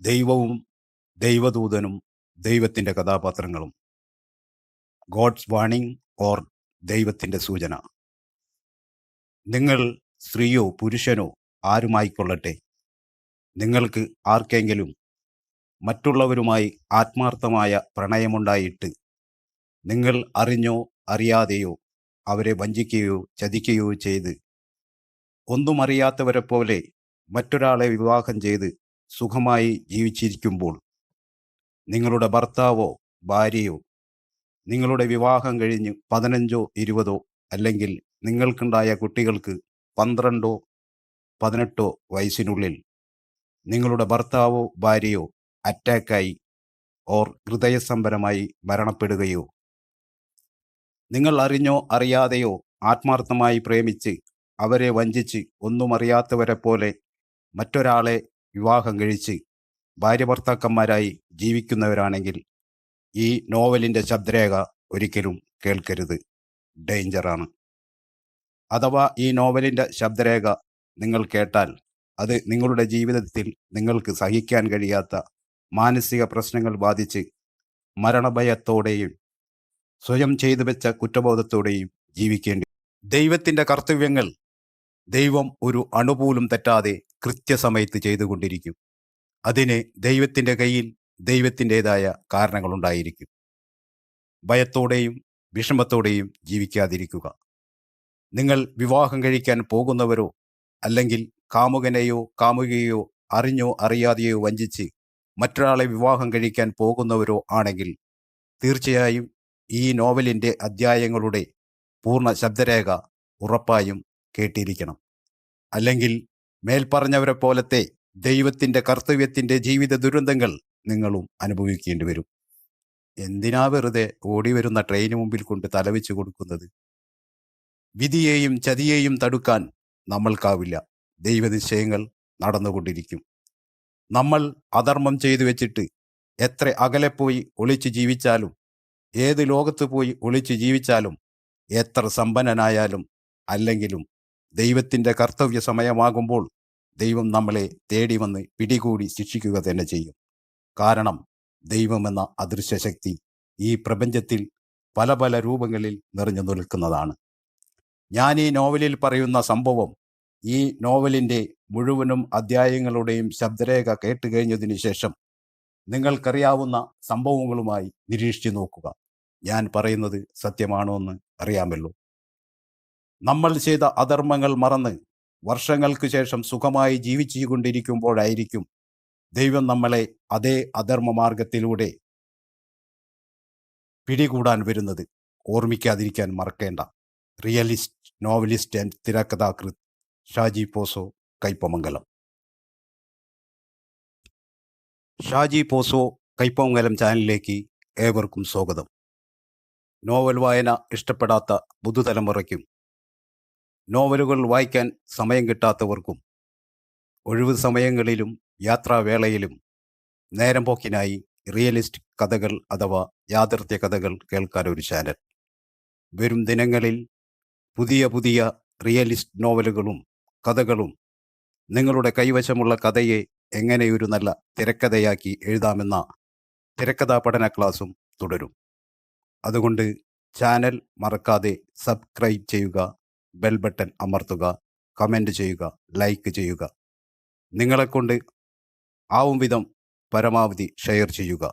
ദൈവവും ദൈവദൂതനും ദൈവത്തിന്റെ കഥാപാത്രങ്ങളും. ഗോഡ്സ് വാണിംഗ് ഓർ ദൈവത്തിന്റെ സൂചന. നിങ്ങൾ സ്ത്രീയോ പുരുഷനോ ആരുമായിക്കൊള്ളട്ടെ? നിങ്ങൾക്ക് ആർക്കെങ്കിലും മറ്റുള്ളവരുമായി ആത്മാർത്ഥമായ പ്രണയമുണ്ടായിട്ട് നിങ്ങൾ അറിഞ്ഞോ അറിയാതെയോ അവരെ വഞ്ചിക്കുകയോ ചതിക്കുകയോ ചെയ്ത് ഒന്നും അറിയാത്തവരെ പോലെ മറ്റൊരാളെ വിവാഹം ചെയ്ത് സുഖമായി ജീവിച്ചിരിക്കുമ്പോൾ നിങ്ങളുടെ ഭർത്താവോ ഭാര്യയോ നിങ്ങളുടെ വിവാഹം കഴിഞ്ഞ് പതിനഞ്ചോ ഇരുപതോ അല്ലെങ്കിൽ നിങ്ങൾക്കുണ്ടായ കുട്ടികൾക്ക് പന്ത്രണ്ടോ പതിനെട്ടോ വയസ്സിനുള്ളിൽ നിങ്ങളുടെ ഭർത്താവോ ഭാര്യയോ അറ്റാക്കായി ഓർ ഹൃദയസംബരമായി മരണപ്പെടുകയോ നിങ്ങൾ അറിഞ്ഞോ അറിയാതെയോ ആത്മാർത്ഥമായി പ്രേമിച്ച് അവരെ വഞ്ചിച്ച് ഒന്നും അറിയാത്തവരെ പോലെ മറ്റൊരാളെ വിവാഹം കഴിച്ച് ഭാര്യ ഭർത്താക്കന്മാരായി ജീവിക്കുന്നവരാണെങ്കിൽ ഈ നോവലിന്റെ ശബ്ദരേഖ ഒരിക്കലും കേൾക്കരുത്. ഡേഞ്ചറാണ് അഥവാ ഈ നോവലിന്റെ ശബ്ദരേഖ നിങ്ങൾ കേട്ടാൽ അത് നിങ്ങളുടെ ജീവിതത്തിൽ നിങ്ങൾക്ക് സഹിക്കാൻ കഴിയാത്ത മാനസിക പ്രശ്നങ്ങൾ ബാധിച്ച് മരണഭയത്തോടെയും സ്വയം ചെയ്തു വെച്ച കുറ്റബോധത്തോടെയും ജീവിക്കേണ്ടി ദൈവത്തിന്റെ കർത്തവ്യങ്ങൾ ദൈവം ഒരു അണുപോലും തെറ്റാതെ കൃത്യസമയത്ത് ചെയ്തുകൊണ്ടിരിക്കും. അതിന് ദൈവത്തിന്റെ കയ്യിൽ ദൈവത്തിന്റെതായ കാരണങ്ങളുണ്ടായിരിക്കും. ഭയത്തോടെയും വിഷമത്തോടെയും ജീവിക്കാതിരിക്കുക. നിങ്ങൾ വിവാഹം കഴിക്കാൻ പോകുന്നവരോ അല്ലെങ്കിൽ കാമുകനെയോ കാമുകയോ അറിഞ്ഞോ അറിയാതെയോ വഞ്ചിച്ച് മറ്റൊരാളെ വിവാഹം കഴിക്കാൻ പോകുന്നവരോ ആണെങ്കിൽ തീർച്ചയായും ഈ നോവലിന്റെ അധ്യായങ്ങളുടെ പൂർണ ശബ്ദരേഖ ഉറപ്പായും കേട്ടിരിക്കണം. അല്ലെങ്കിൽ മേൽപ്പറഞ്ഞവരെ പോലത്തെ ദൈവത്തിന്റെ കർത്തവ്യത്തിന്റെ ജീവിത ദുരന്തങ്ങൾ നിങ്ങളും അനുഭവിക്കേണ്ടി വരും. എന്തിനാ വെറുതെ ഓടി വരുന്ന ട്രെയിന് മുമ്പിൽ കൊണ്ട് തലവെച്ച് കൊടുക്കുന്നത്? വിധിയെയും ചതിയെയും തടുക്കാൻ നമ്മൾക്കാവില്ല. ദൈവനിശ്ചയങ്ങൾ നടന്നുകൊണ്ടിരിക്കും. നമ്മൾ അധർമ്മം ചെയ്തു വെച്ചിട്ട് എത്ര അകലെ പോയി ഒളിച്ച് ജീവിച്ചാലും ഏത് ലോകത്ത് പോയി ഒളിച്ച് ജീവിച്ചാലും എത്ര സമ്പന്നനായാലും അല്ലെങ്കിലും ദൈവത്തിന്റെ കർത്തവ്യ സമയമാകുമ്പോൾ ദൈവം നമ്മളെ തേടി വന്ന് പിടികൂടി ശിക്ഷിക്കുക തന്നെ ചെയ്യും. കാരണം ദൈവമെന്ന അദൃശ്യശക്തി ഈ പ്രപഞ്ചത്തിൽ പല പല രൂപങ്ങളിൽ നിറഞ്ഞു നിൽക്കുന്നതാണ്. ഞാൻ ഈ നോവലിൽ പറയുന്ന സംഭവം ഈ നോവലിന്റെ മുഴുവനും അധ്യായങ്ങളുടെയും ശബ്ദരേഖ കേട്ട് കഴിഞ്ഞതിന് ശേഷം നിങ്ങൾക്കറിയാവുന്ന സംഭവങ്ങളുമായി നിരീക്ഷിച്ചു നോക്കുക. ഞാൻ പറയുന്നത് സത്യമാണോ എന്ന് അറിയാമല്ലോ. നമ്മൾ ചെയ്ത അധർമ്മങ്ങൾ മറന്ന് വർഷങ്ങൾക്ക് ശേഷം സുഖമായി ജീവിച്ചു കൊണ്ടിരിക്കുമ്പോഴായിരിക്കും ദൈവം നമ്മളെ അതേ അധർമ്മ മാർഗത്തിലൂടെ പിടികൂടാൻ വരുന്നത്. ഓർമ്മിക്കാതിരിക്കാൻ മറക്കേണ്ട. റിയലിസ്റ്റ് നോവലിസ്റ്റ് ആൻഡ് തിരക്കഥാകൃത് ഷാജി പോസോ കൈപ്പമംഗലം. ഷാജി പോസോ കൈപ്പമംഗലം ചാനലിലേക്ക് ഏവർക്കും സ്വാഗതം. നോവൽ വായന ഇഷ്ടപ്പെടാത്ത പുതുതലമുറയ്ക്കും നോവലുകൾ വായിക്കാൻ സമയം കിട്ടാത്തവർക്കും ഒഴിവു സമയങ്ങളിലും യാത്രാവേളയിലും നേരം പോക്കിനായി റിയലിസ്റ്റ് കഥകൾ അഥവാ യാഥാർത്ഥ്യ കഥകൾ കേൾക്കാൻ ഒരു ചാനൽ. വരും ദിനങ്ങളിൽ പുതിയ പുതിയ റിയലിസ്റ്റ് നോവലുകളും കഥകളും നിങ്ങളുടെ കൈവശമുള്ള കഥയെ എങ്ങനെ ഒരു നല്ല തിരക്കഥയാക്കി എഴുതാമെന്ന തിരക്കഥാ പഠന ക്ലാസും തുടരും. അതുകൊണ്ട് ചാനൽ മറക്കാതെ സബ്സ്ക്രൈബ് ചെയ്യുക ബെൽ ബട്ടൺ അമർത്തുക കമന്റ് ചെയ്യുക ലൈക്ക് ചെയ്യുക. നിങ്ങളെക്കൊണ്ട് ആവും വിധം പരമാവധി ഷെയർ ചെയ്യുക.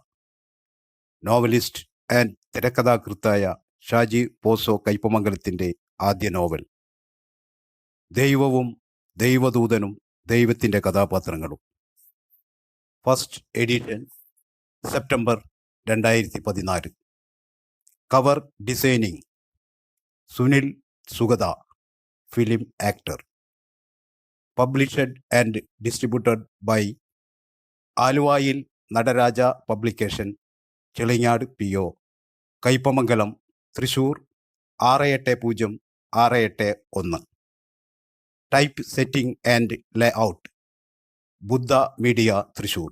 നോവലിസ്റ്റ് ആൻഡ് തിരക്കഥാകൃത്തായ ഷാജി പോസോ കൈപ്പമംഗലത്തിന്റെ ആദ്യ നോവൽ ദൈവവും ദൈവദൂതനും ദൈവത്തിന്റെ കഥാപാത്രങ്ങളും. ഫസ്റ്റ് എഡിഷൻ സെപ്റ്റംബർ രണ്ടായിരത്തി പതിനാല് cover designing Sunil Sugatha. Film actor published and distributed by ആലുവായിൽ Nataraja publication Chelingad P O Kaipamangalam Thrissur ആറ് എട്ട് പൂജ്യം ആറ് എട്ട് ഒന്ന്. Typesetting and layout Buddha media Thrissur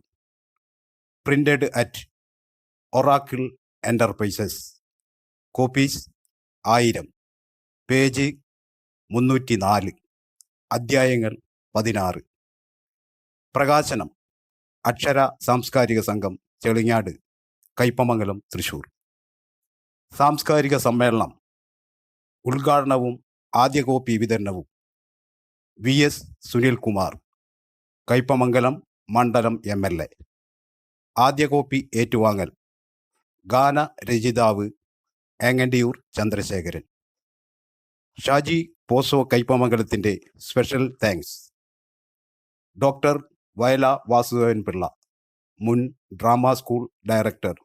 printed at Oracle enterprises copies ആയിരം. Page മുന്നൂറ്റി നാല് അധ്യായങ്ങൾ പതിനാറ്. പ്രകാശനം. അക്ഷര സാംസ്കാരിക സംഘം ചെളിങ്ങാട് കൈപ്പമംഗലം തൃശൂർ. സാംസ്കാരിക സമ്മേളനം. ഉദ്ഘാടനവും ആദ്യ കോപ്പി വിതരണവും. വി. എസ്. സുനിൽകുമാർ കൈപ്പമംഗലം മണ്ഡലം എം എൽ എ. ആദ്യ കോപ്പി ഏറ്റുവാങ്ങൽ. ഗാന രചിതാവ് Engandiyur Chandrasekharan. Shaji Poso കൈപ്പമംഗലത്തിന്റെ special thanks. Doctor Vayala Vasudevan Pillai മുൻ drama school director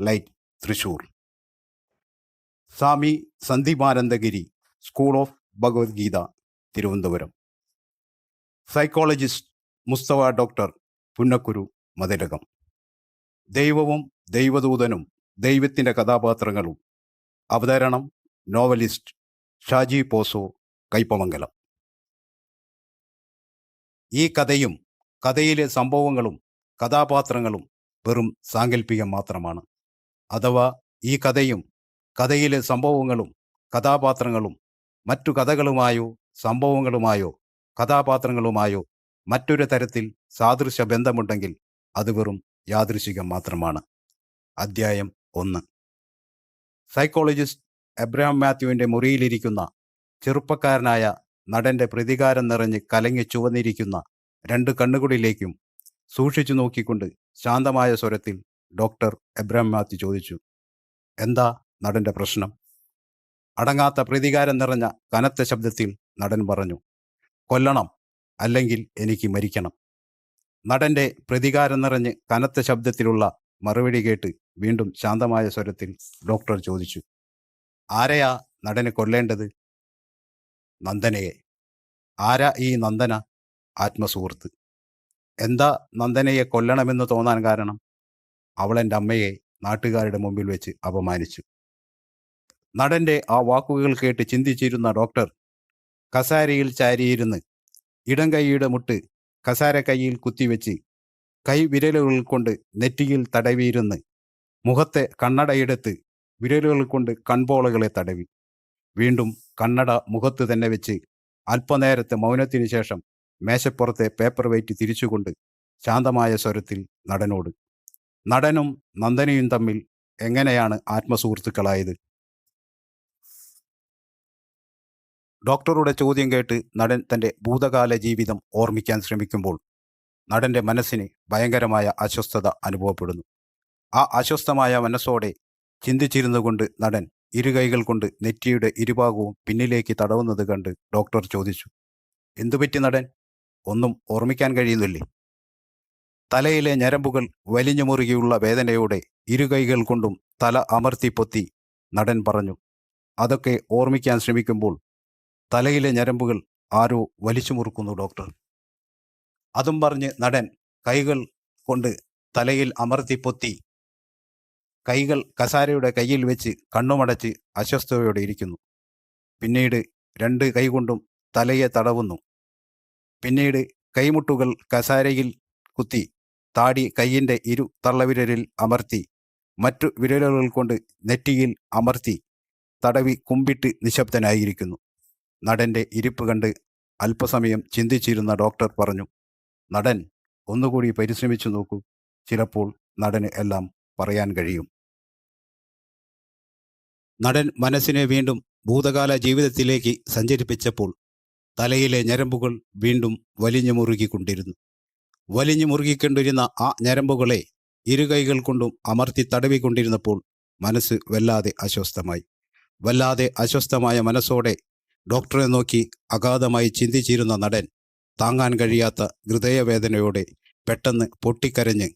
late Thrissur. Swami Sandeepanandagiri school of Bhagavadgita Thiruvananthapuram. Psychologist Musthava doctor Punnakkuru Mathilakam. ദൈവവും ദൈവദൂതനും ദൈവത്തിന്റെ കഥാപാത്രങ്ങളും. അവതരണം നോവലിസ്റ്റ് ഷാജി പോസോ കയ്പമംഗലം ഈ കഥയും കഥയിലെ സംഭവങ്ങളും കഥാപാത്രങ്ങളും വെറും സാങ്കല്പികം മാത്രമാണ്. അഥവാ ഈ കഥയും കഥയിലെ സംഭവങ്ങളും കഥാപാത്രങ്ങളും മറ്റു കഥകളുമായോ സംഭവങ്ങളുമായോ കഥാപാത്രങ്ങളുമായോ മറ്റൊരു തരത്തിൽ സാദൃശ്യ ബന്ധമുണ്ടെങ്കിൽ അത് വെറും യാദൃശികം മാത്രമാണ്. അദ്ധ്യായം ഒന്ന്. സൈക്കോളജിസ്റ്റ് എബ്രഹാം മാത്യുവിന്റെ മുറിയിലിരിക്കുന്ന ചെറുപ്പക്കാരനായ നടന്റെ പ്രതികാരം നിറഞ്ഞ് കലങ്ങി ചുവന്നിരിക്കുന്ന രണ്ട് കണ്ണുകളിലേക്കും സൂക്ഷിച്ചു നോക്കിക്കൊണ്ട് ശാന്തമായ സ്വരത്തിൽ ഡോക്ടർ എബ്രഹാം മാത്യു ചോദിച്ചു എന്താ നടന്റെ പ്രശ്നം? അടങ്ങാത്ത പ്രതികാരം നിറഞ്ഞ കനത്ത ശബ്ദത്തിൽ നടൻ പറഞ്ഞു കൊല്ലണം അല്ലെങ്കിൽ എനിക്ക് മരിക്കണം. നടന്റെ പ്രതികാരം നിറഞ്ഞ് കനത്ത ശബ്ദത്തിലുള്ള മറുപടി കേട്ട് വീണ്ടും ശാന്തമായ സ്വരത്തിൽ ഡോക്ടർ ചോദിച്ചു ആരെയാ നടനെ കൊല്ലേണ്ടത്? നന്ദനയെ ആരാ ഈ നന്ദന? ആത്മസുഹൃത്ത്. എന്താ നന്ദനയെ കൊല്ലണമെന്ന് തോന്നാൻ കാരണം? അവൾ എന്റെ അമ്മയെ നാട്ടുകാരുടെ മുമ്പിൽ വെച്ച് അപമാനിച്ചു. നടന്റെ ആ വാക്കുകൾ കേട്ട് ചിന്തിച്ചിരുന്ന ഡോക്ടർ കസാരയിൽ ചാരിയിരുന്ന് ഇടം കൈയുടെ മുട്ട് കസാര കൈയിൽ കുത്തിവെച്ച് കൈ വിരലുകൾ കൊണ്ട് നെറ്റിയിൽ തടവിയിരുന്ന് മുഖത്തെ കണ്ണടയെടുത്ത് വിരലുകൾ കൊണ്ട് കൺപോളകളെ തടവി. വീണ്ടും കണ്ണട മുഖത്ത് തന്നെ വെച്ച് അല്പനേരത്തെ മൗനത്തിനു ശേഷം മേശപ്പുറത്തെ പേപ്പർ വെയിറ്റ് തിരിച്ചുകൊണ്ട് ശാന്തമായ സ്വരത്തിൽ നടനോട് നടനും നന്ദനയും തമ്മിൽ എങ്ങനെയാണ് ആത്മസുഹൃത്തുക്കളായത്? ഡോക്ടറുടെ ചോദ്യം കേട്ട് നടൻ തന്റെ ഭൂതകാല ജീവിതം ഓർമ്മിക്കാൻ ശ്രമിക്കുമ്പോൾ നടന്റെ മനസ്സിന് ഭയങ്കരമായ അസ്വസ്ഥത അനുഭവപ്പെടുന്നു. ആ അസ്വസ്ഥമായ മനസ്സോടെ ചിന്തിച്ചിരുന്നുകൊണ്ട് നടൻ ഇരുകൈകൾ കൊണ്ട് നെറ്റിയുടെ ഇരുഭാഗവും പിന്നിലേക്ക് തടവുന്നത് കണ്ട് ഡോക്ടർ ചോദിച്ചു എന്തുപറ്റി നടൻ? ഒന്നും ഓർമ്മിക്കാൻ കഴിയുന്നില്ലേ? തലയിലെ ഞരമ്പുകൾ വലിഞ്ഞു മുറുകിയുള്ള വേദനയോടെ ഇരുകൈകൾ കൊണ്ടും തല അമർത്തി പൊത്തി നടൻ പറഞ്ഞു അതൊക്കെ ഓർമ്മിക്കാൻ ശ്രമിക്കുമ്പോൾ തലയിലെ ഞരമ്പുകൾ ആരോ വലിച്ചു മുറുക്കുന്നു ഡോക്ടർ. അതും പറഞ്ഞ് നടൻ കൈകൾ കൊണ്ട് തലയിൽ അമർത്തി പൊത്തി കൈകൾ കസാരയുടെ കയ്യിൽ വെച്ച് കണ്ണുമടച്ച് അസ്വസ്ഥതയോടെ ഇരിക്കുന്നു. പിന്നീട് രണ്ട് കൈകൊണ്ടും തലയെ തടവുന്നു. പിന്നീട് കൈമുട്ടുകൾ കസാരയിൽ കുത്തി താടി കൈയിന്റെ ഇരു തള്ളവിരലിൽ അമർത്തി മറ്റു വിരലുകൾ കൊണ്ട് നെറ്റിയിൽ അമർത്തി തടവി കുമ്പിട്ട് നിശബ്ദനായിരിക്കുന്നു. നടന്റെ ഇരിപ്പ് കണ്ട് അല്പസമയം ചിന്തിച്ചിരുന്ന ഡോക്ടർ പറഞ്ഞു നടൻ ഒന്നുകൂടി പരിശ്രമിച്ചു നോക്കൂ. ചിലപ്പോൾ നടന് എല്ലാം പറയാൻ കഴിയും. നടൻ മനസ്സിനെ വീണ്ടും ഭൂതകാല ജീവിതത്തിലേക്ക് സഞ്ചരിപ്പിച്ചപ്പോൾ തലയിലെ ഞരമ്പുകൾ വീണ്ടും വലിഞ്ഞു മുറുകിക്കൊണ്ടിരുന്നു. വലിഞ്ഞു മുറുകിക്കൊണ്ടിരുന്ന ആ ഞരമ്പുകളെ ഇരുകൈകൾ കൊണ്ടും അമർത്തി തടവിക്കൊണ്ടിരുന്നപ്പോൾ മനസ്സ് വല്ലാതെ അസ്വസ്ഥമായി. വല്ലാതെ അസ്വസ്ഥമായ മനസ്സോടെ ഡോക്ടറെ നോക്കി അഗാധമായി ചിന്തിച്ചിരുന്ന നടൻ താങ്ങാൻ കഴിയാത്ത ഹൃദയവേദനയോടെ പെട്ടെന്ന് പൊട്ടിക്കരഞ്ഞ്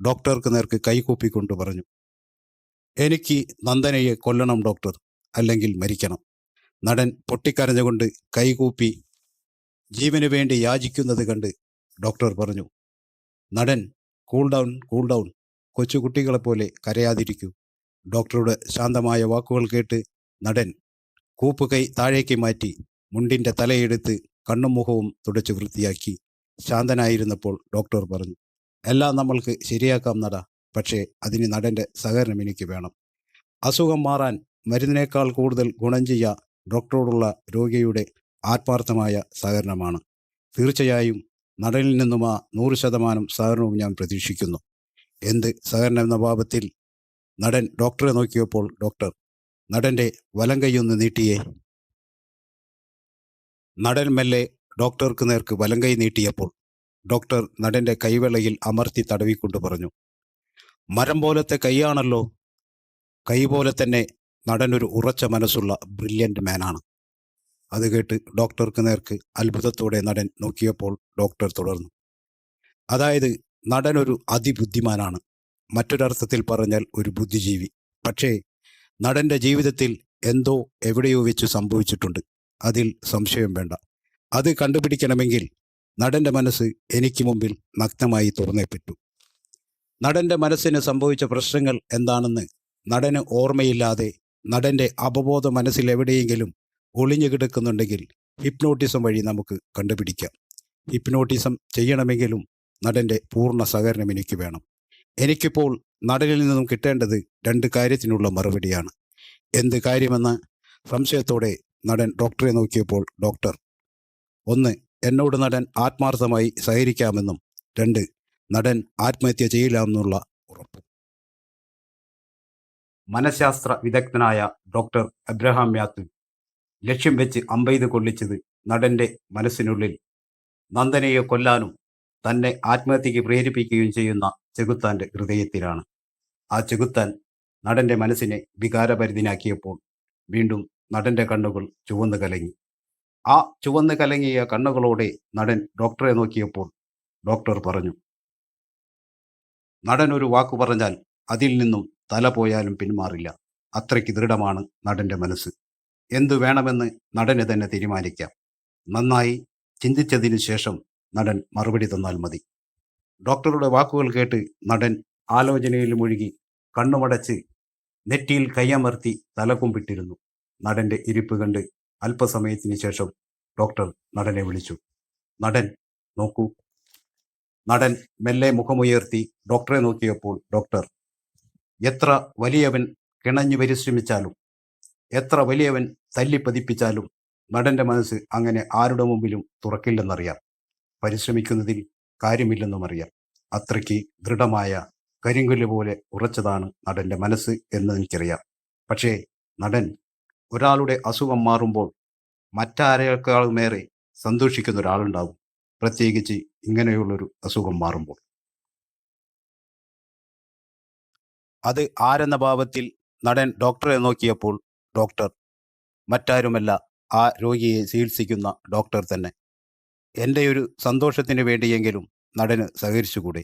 ഡോക്ടർക്ക് നേർക്ക് കൈകൂപ്പിക്കൊണ്ട് പറഞ്ഞു എനിക്ക് നന്ദനയെ കൊല്ലണം ഡോക്ടർ. അല്ലെങ്കിൽ മരിക്കണം. നടൻ പൊട്ടിക്കരഞ്ഞുകൊണ്ട് കൈകൂപ്പി ജീവന് വേണ്ടി യാചിക്കുന്നത് കണ്ട് ഡോക്ടർ പറഞ്ഞു നടൻ കൂൾ ഡൗൺ കൂൾ ഡൗൺ കൊച്ചുകുട്ടികളെപ്പോലെ കരയാതിരിക്കൂ. ഡോക്ടറുടെ ശാന്തമായ വാക്കുകൾ കേട്ട് നടൻ കൂപ്പുകൈ താഴേക്ക് മാറ്റി മുണ്ടിന്റെ തലയെടുത്ത് കണ്ണും മുഖവും തുടച്ച് വൃത്തിയാക്കി ശാന്തനായിരുന്നപ്പോൾ ഡോക്ടർ പറഞ്ഞു എല്ലാം നമ്മൾക്ക് ശരിയാക്കാം നട. പക്ഷേ അതിന് നടന്റെ സഹകരണം എനിക്ക് വേണം. അസുഖം മാറാൻ മരുന്നിനേക്കാൾ കൂടുതൽ ഗുണം ചെയ്യുക ഡോക്ടറോടുള്ള രോഗിയുടെ ആത്മാർത്ഥമായ സഹകരണമാണ്. തീർച്ചയായും നടനിൽ നിന്നും ആ നൂറ് ശതമാനം സഹകരണവും ഞാൻ പ്രതീക്ഷിക്കുന്നു. എന്ത് സഹകരണം എന്ന ഭാവത്തിൽ നടൻ ഡോക്ടറെ നോക്കിയപ്പോൾ ഡോക്ടർ നടന്റെ വലം കൈയൊന്ന് നീട്ടിയേ. നടൻ മെല്ലെ ഡോക്ടർക്ക് നേർക്ക് വലം കൈ നീട്ടിയപ്പോൾ ഡോക്ടർ നടന്റെ കൈവെള്ളയിൽ അമർത്തി തടവിക്കൊണ്ട് പറഞ്ഞു മരം പോലത്തെ കൈയാണല്ലോ. കൈ പോലെ തന്നെ നടനൊരു ഉറച്ച മനസ്സുള്ള ബ്രില്യന്റ് മാനാണ് അത് കേട്ട് ഡോക്ടർക്ക് നേർക്ക് അത്ഭുതത്തോടെ നടൻ നോക്കിയപ്പോൾ ഡോക്ടർ തുടർന്നു. അതായത് നടൻ ഒരു അതിബുദ്ധിമാനാണ്. മറ്റൊരർത്ഥത്തിൽ പറഞ്ഞാൽ ഒരു ബുദ്ധിജീവി. പക്ഷേ നടന്റെ ജീവിതത്തിൽ എന്തോ എവിടെയോ വെച്ച് സംഭവിച്ചിട്ടുണ്ട്. അതിൽ സംശയം വേണ്ട. അത് കണ്ടുപിടിക്കണമെങ്കിൽ നടന്റെ മനസ്സ് എനിക്ക് മുമ്പിൽ നഗ്നമായി തുറന്നേ നടന്റെ മനസ്സിന് സംഭവിച്ച പ്രശ്നങ്ങൾ എന്താണെന്ന് നടന് ഓർമ്മയില്ലാതെ നടന്റെ അപബോധ മനസ്സിൽ എവിടെയെങ്കിലും ഒളിഞ്ഞു കിടക്കുന്നുണ്ടെങ്കിൽ ഹിപ്നോട്ടിസം വഴി നമുക്ക് കണ്ടുപിടിക്കാം. ഹിപ്നോട്ടിസം ചെയ്യണമെങ്കിലും നടന്റെ പൂർണ സഹകരണം എനിക്ക് വേണം. എനിക്കിപ്പോൾ നടനിൽ നിന്നും കിട്ടേണ്ടത് രണ്ട് കാര്യത്തിനുള്ള മറുപടിയാണ്. എന്ത് കാര്യമെന്ന് സംശയത്തോടെ നടൻ ഡോക്ടറെ നോക്കിയപ്പോൾ ഡോക്ടർ ഒന്ന് എന്നോട് നടൻ ആത്മാർത്ഥമായി സഹകരിക്കാമെന്നും രണ്ട് നടൻ ആത്മഹത്യ ചെയ്യില്ല എന്നുള്ള ഉറപ്പ്. മനഃശാസ്ത്ര വിദഗ്ധനായ ഡോക്ടർ അബ്രഹാം യാത്ത് ലക്ഷ്യം വെച്ച് അമ്പെയ്ത് കൊള്ളിച്ചത് നടന്റെ മനസ്സിനുള്ളിൽ നന്ദനയെ കൊല്ലാനും തന്നെ ആത്മഹത്യക്ക് പ്രേരിപ്പിക്കുകയും ചെയ്യുന്ന ചെകുത്താന്റെ ഹൃദയത്തിലാണ്. ആ ചെകുത്താൻ നടന്റെ മനസ്സിനെ വികാരപരിധിനാക്കിയപ്പോൾ വീണ്ടും നടന്റെ കണ്ണുകൾ ചുവന്നു കലങ്ങി. ആ ചുവന്നു കലങ്ങിയ കണ്ണുകളോടെ നടൻ ഡോക്ടറെ നോക്കിയപ്പോൾ ഡോക്ടർ പറഞ്ഞു നടൻ ഒരു വാക്കു പറഞ്ഞാൽ അതിൽ നിന്നും തല പോയാലും പിന്മാറില്ല അത്രയ്ക്ക് ദൃഢമാണ് നടന്റെ മനസ്സ്. എന്തു വേണമെന്ന് നടന് തന്നെ തീരുമാനിക്കാം. നന്നായി ചിന്തിച്ചതിന് ശേഷം നടൻ മറുപടി തന്നാൽ മതി. ഡോക്ടറുടെ വാക്കുകൾ കേട്ട് നടൻ ആലോചനയിൽ മുഴുകി കണ്ണുമടച്ച് നെറ്റിയിൽ കയ്യമർത്തി തലകുമ്പിട്ടിരുന്നു. നടന്റെ ഇരിപ്പ് കണ്ട് അല്പസമയത്തിന് ശേഷം ഡോക്ടർ നടനെ വിളിച്ചു. നടൻ നോക്കൂ. നടൻ മെല്ലെ മുഖമുയർത്തി ഡോക്ടറെ നോക്കിയപ്പോൾ ഡോക്ടർ എത്ര വലിയവൻ കിണഞ്ഞു പരിശ്രമിച്ചാലും എത്ര വലിയവൻ തല്ലിപ്പതിപ്പിച്ചാലും നടന്റെ മനസ്സ് അങ്ങനെ ആരുടെ മുമ്പിലും തുറക്കില്ലെന്നറിയാം. പരിശ്രമിക്കുന്നതിൽ കാര്യമില്ലെന്നും അറിയാം. അത്രയ്ക്ക് ദൃഢമായ കരിങ്കുൽ പോലെ ഉറച്ചതാണ് നടന്റെ മനസ്സ് എന്ന് എനിക്കറിയാം. പക്ഷേ നടൻ ഒരാളുടെ അസുഖം മാറുമ്പോൾ മറ്റാരേക്കാളുമേറെ സന്തോഷിക്കുന്ന ഒരാളുണ്ടാവും. പ്രത്യേകിച്ച് ഇങ്ങനെയുള്ളൊരു അസുഖം മാറുമ്പോൾ. അത് ആരെന്ന ഭാവത്തിൽ നടൻ ഡോക്ടറെ നോക്കിയപ്പോൾ ഡോക്ടർ മറ്റാരുമല്ല ആ രോഗിയെ ചികിത്സിക്കുന്ന ഡോക്ടർ തന്നെ. എന്റെ ഒരു സന്തോഷത്തിന് വേണ്ടിയെങ്കിലും നടന് സഹകരിച്ചുകൂടെ?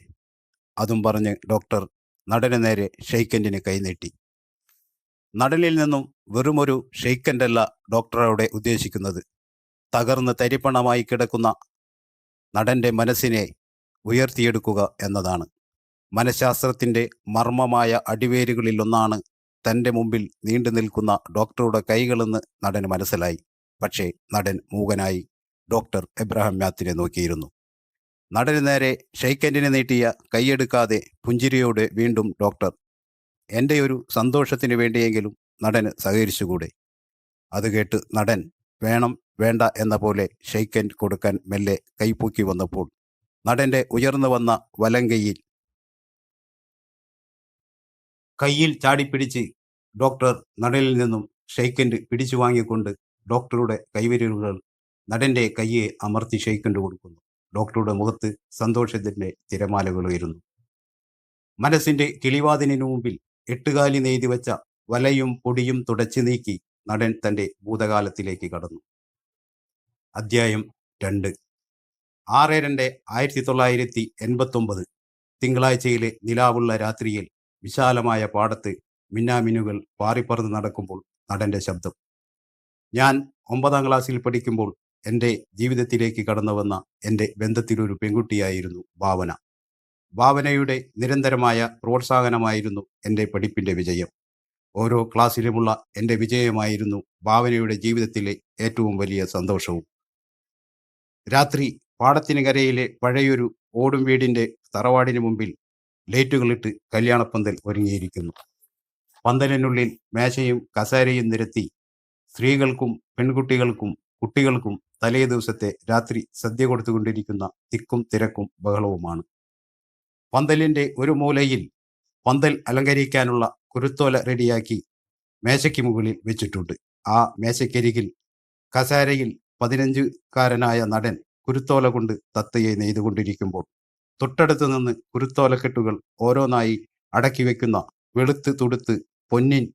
അതും പറഞ്ഞ് ഡോക്ടർ നടന് നേരെ ഷെയ്ക്കൻഡിന് കൈനീട്ടി നടനിൽ നിന്നും വെറുമൊരു ഷെയ്ക്കന്റല്ല ഡോക്ടറോടെ ഉദ്ദേശിക്കുന്നത്. തകർന്ന് തരിപ്പണമായി കിടക്കുന്ന നടന്റെ മനസ്സിനെ ഉയർത്തിയെടുക്കുക എന്നതാണ്. മനഃശാസ്ത്രത്തിന്റെ മർമ്മമായ അടിവേരുകളിലൊന്നാണ് തന്റെ മുമ്പിൽ നീണ്ടു നിൽക്കുന്ന ഡോക്ടറുടെ കൈകളെന്ന് നടൻ മനസ്സിലായി. പക്ഷേ നടൻ മൂകനായി. ഡോക്ടർ എബ്രഹാം മാത്തിനെ നോക്കിയിരുന്നു. നടന് നേരെ ഷെയ്ക്കൻഡിനെ നീട്ടിയ കൈയെടുക്കാതെ പുഞ്ചിരിയോടെ വീണ്ടും ഡോക്ടർ എന്റെ ഒരു സന്തോഷത്തിന് വേണ്ടിയെങ്കിലും നടന് സഹകരിച്ചുകൂടെ അത് കേട്ട് നടൻ വേണം വേണ്ട എന്ന പോലെ ഷെയ്ക്കൻ കൊടുക്കാൻ മെല്ലെ കൈപ്പൂക്കി വന്നപ്പോൾ നടന്റെ ഉയർന്നു വന്ന വലങ്കയിൽ കയ്യിൽ ചാടിപ്പിടിച്ച് ഡോക്ടർ നടനിൽ നിന്നും ഷെയ്ക്കൻഡ് പിടിച്ചു വാങ്ങിക്കൊണ്ട് ഡോക്ടറുടെ കൈവിരലുകൾ നടന്റെ കയ്യെ അമർത്തി ഷെയ്ക്കൻഡ് കൊടുക്കുന്നു. ഡോക്ടറുടെ മുഖത്ത് സന്തോഷത്തിന്റെ തിരമാലകൾ ഉയരുന്നു മനസ്സിന്റെ കിളിവാതിനു മുമ്പിൽ എട്ടുകാലി നെയ്തി വെച്ച വലയും പൊടിയും തുടച്ചു നീക്കി നടൻ തന്റെ ഭൂതകാലത്തിലേക്ക് കടന്നു. അധ്യായം രണ്ട്. ആറ് രണ്ട് ആയിരത്തി തൊള്ളായിരത്തി എൺപത്തൊമ്പത് തിങ്കളാഴ്ചയിലെ നിലാവുള്ള രാത്രിയിൽ വിശാലമായ പാടത്ത് മിന്നാമിനുകൾ പാറിപ്പറന്ന് നടക്കുമ്പോൾ നടന്റെ ശബ്ദം. ഞാൻ ഒമ്പതാം ക്ലാസ്സിൽ പഠിക്കുമ്പോൾ എന്റെ ജീവിതത്തിലേക്ക് കടന്നു വന്ന എന്റെ ബന്ധത്തിലൊരു പെൺകുട്ടിയായിരുന്നു ഭാവന. ഭാവനയുടെ നിരന്തരമായ പ്രോത്സാഹനമായിരുന്നു എന്റെ പഠിപ്പിന്റെ വിജയം. ഓരോ ക്ലാസ്സിലുമുള്ള എന്റെ വിജയമായിരുന്നു ഭാവനയുടെ ജീവിതത്തിലെ ഏറ്റവും വലിയ സന്തോഷവും. രാത്രി പാടത്തിന് കരയിലെ പഴയൊരു ഓടും വീടിന്റെ തറവാടിന് മുമ്പിൽ ലൈറ്റുകളിട്ട് കല്യാണപ്പന്തൽ ഒരുങ്ങിയിരിക്കുന്നു. പന്തലിനുള്ളിൽ മേശയും കസേരയും നിരത്തി സ്ത്രീകൾക്കും പെൺകുട്ടികൾക്കും കുട്ടികൾക്കും തലേ ദിവസത്തെ രാത്രി സദ്യ കൊടുത്തുകൊണ്ടിരിക്കുന്ന തിക്കും തിരക്കും ബഹളവുമാണ്. പന്തലിന്റെ ഒരു മൂലയിൽ പന്തൽ അലങ്കരിക്കാനുള്ള കുരുത്തോല റെഡിയാക്കി മേശയ്ക്ക് മുകളിൽ വെച്ചിട്ടുണ്ട്. ആ മേശയ്ക്കരികിൽ കസാരയിൽ പതിനഞ്ചുകാരനായ നടൻ കുരുത്തോല കൊണ്ട് തത്തയെ നെയ്തുകൊണ്ടിരിക്കുമ്പോൾ തൊട്ടടുത്ത് നിന്ന് കുരുത്തോലക്കെട്ടുകൾ ഓരോന്നായി അടക്കി വെക്കുന്ന വെളുത്ത് തുടുത്ത് പൊന്നിൻ